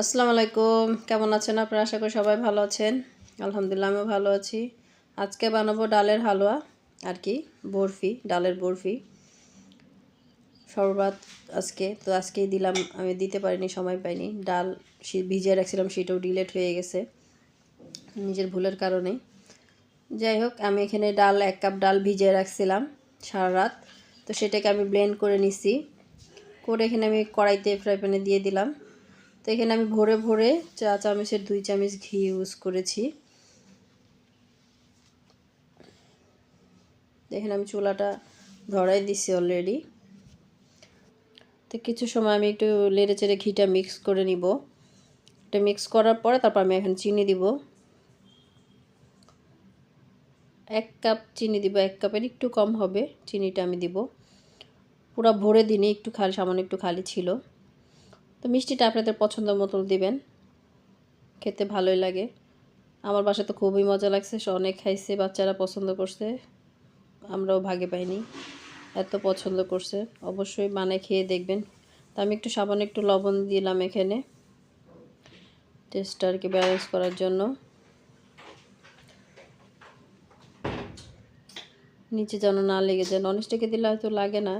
আসসালামু আলাইকুম। কেমন আছেন আপনারা? আশা করি সবাই ভালো আছেন। আলহামদুলিল্লাহ, আমিও ভালো আছি। আজকে বানাবো ডালের হালুয়া আর কি, বরফি, ডালের বরফি। শরবত আজকে, তো আজকেই দিলাম, আমি দিতে পারিনি, সময় পাইনি। ডাল ভিজিয়ে রাখছিলাম, সেটাও ডিলেট হয়ে গেছে, নিজের ভুলের কারণে। যাই হোক, আমি এখানে ডাল, এক কাপ ডাল ভিজিয়ে রাখছিলাম সারা রাত। তো সেটাকে আমি ব্লেন্ড করে নিছি। করে এখানে আমি কড়াইতে ফ্রাই প্যানে দিয়ে দিলাম। তো এখানে আমি ভরে ভরে চা চামচের দুই চামচ ঘি ইউজ করেছি। দেখেন আমি চুলাটা ধরাই দিছি অলরেডি তো কিছু সময় আমি একটু লেড়ে চেড়ে ঘিটা মিক্স করে নিব। এটা মিক্স করার পরে তারপর আমি এখন চিনি দিব। এক কাপ চিনি দিব, এক কাপের একটু কম হবে, চিনিটা আমি দিব। পুরো ভরে দিনে একটু খালি, সামান্য একটু খালি ছিল। তো মিষ্টিটা আপনাদের পছন্দ মতো দিবেন। খেতে ভালোই লাগে। আমার বাসায় তো খুবই মজা লাগছে, সে অনেক খাইছে, বাচ্চারা পছন্দ করছে। আমরাও ভাগে পাইনি। এত পছন্দ করছে। অবশ্যই মানে খেয়ে দেখবেন। তা আমি একটু সাবান একটু লবণ দিলাম এখানে। টেস্টটা আর কি ব্যালেন্স করার জন্য। নিচে যেন না লেগে যায়। ননস্টিকে দিলে হয়তো লাগে না।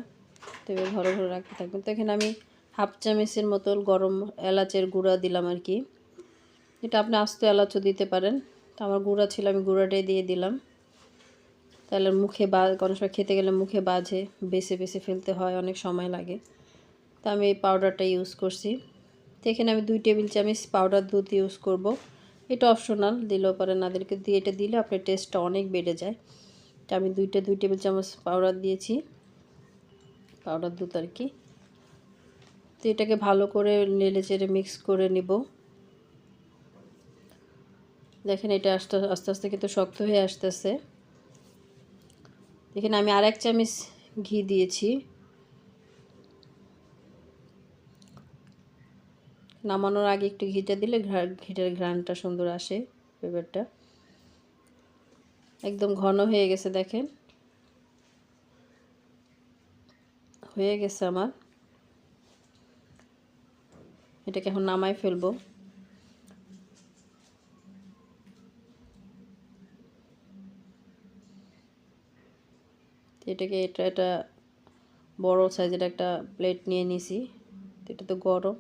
তো ঘরে ঘরে রাখতে থাকবেন। তো এখানে আমি হাফ চামচের মতো গরম এলাচের গুঁড়া দিলাম আর কি। এটা আপনি আস্ত এলাচও দিতে পারেন। তো আমার গুঁড়া ছিল, আমি গুঁড়াটাই দিয়ে দিলাম। তাহলে মুখে বা, কোনো সময় খেতে গেলে মুখে বাজে, বেছে বেছে ফেলতে হয়, অনেক সময় লাগে। তো আমি এই পাউডারটা ইউজ করছি। তো এখানে আমি দুই টেবিল চামচ পাউডার দুধ ইউজ করব। এটা অপশনাল দিলেও পারে নাদেরকে দিয়ে এটা দিলে আপনার টেস্টটা অনেক বেড়ে যায়। তো আমি দুইটা, দুই টেবিল চামচ পাউডার দিয়েছি। পাউডার দুধ আর কি। তো এটাকে ভালো করে নেড়ে চেড়ে মিক্স করে নিব। দেখেন এটা আস্তে আস্তে আস্তে কিন্তু শক্ত হয়ে আসতেছে। দেখেন আমি আর এক চামচ ঘি দিয়েছি। নামানোর আগে একটু ঘিটা দিলে ঘিটার ঘ্রাণটা সুন্দর আসে পেপারটা একদম ঘন হয়ে গেছে দেখেন। হয়ে গেছে আমার। এটাকে এখন নামাই ফেলব। এটাকে এটা এটা বড় সাইজের একটা প্লেট নিয়ে নিছি। এটা তো গরম।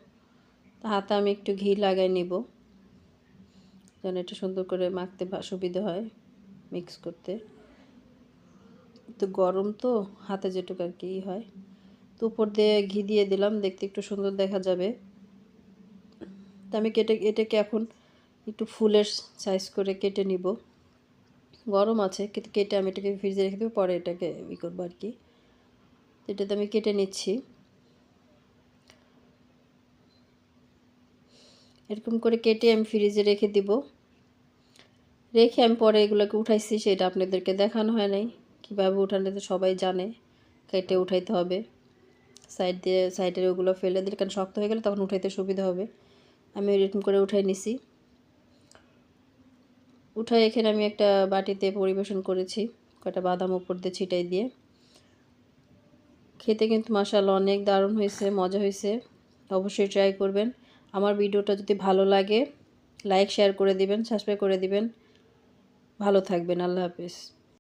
হাতে আমি একটু ঘি লাগাই নিব। যেন এটা সুন্দর করে মাখতে সুবিধা হয় মিক্স করতে। তো গরম তো, হাতে যেটুকু আর কি হয়। তো উপর দিয়ে ঘি দিয়ে দিলাম, দেখতে একটু সুন্দর দেখা যাবে। তো আমি কেটে, এটাকে এখন একটু ফুলের সাইজ করে কেটে নিব। গরম আছে কিন্তু কেটে আমি এটাকে ফ্রিজে রেখে দেবো, পরে এটাকে ই করব আর কি। এটাতে আমি কেটে নিচ্ছি। এরকম করে কেটে আমি ফ্রিজে রেখে দিব। রেখে আমি পরে এগুলোকে উঠাইছি, সেটা আপনাদেরকে দেখানো হয় নাই। কীভাবে উঠানো তো সবাই জানে। কেটে উঠাইতে হবে। সাইড দিয়ে সাইডের ওগুলো ফেলে দিলে, কারণ শক্ত হয়ে গেলে তখন উঠাইতে সুবিধা হবে। আমি এরকম করে উঠাই নিছি। উঠাই এখানে আমি একটা বাটিতে পরিবেশন করেছি কটা বাদাম উপর দিয়ে ছিটাই দিয়ে। খেতে কিন্তু মাসাল অনেক দারুণ হয়েছে, মজা হয়েছে, অবশ্যই ট্রাই করবেন। আমার ভিডিওটা যদি ভালো লাগে লাইক শেয়ার করে দিবেন সাবস্ক্রাইব করে দিবেন। ভালো থাকবেন, আল্লাহ হাফিজ।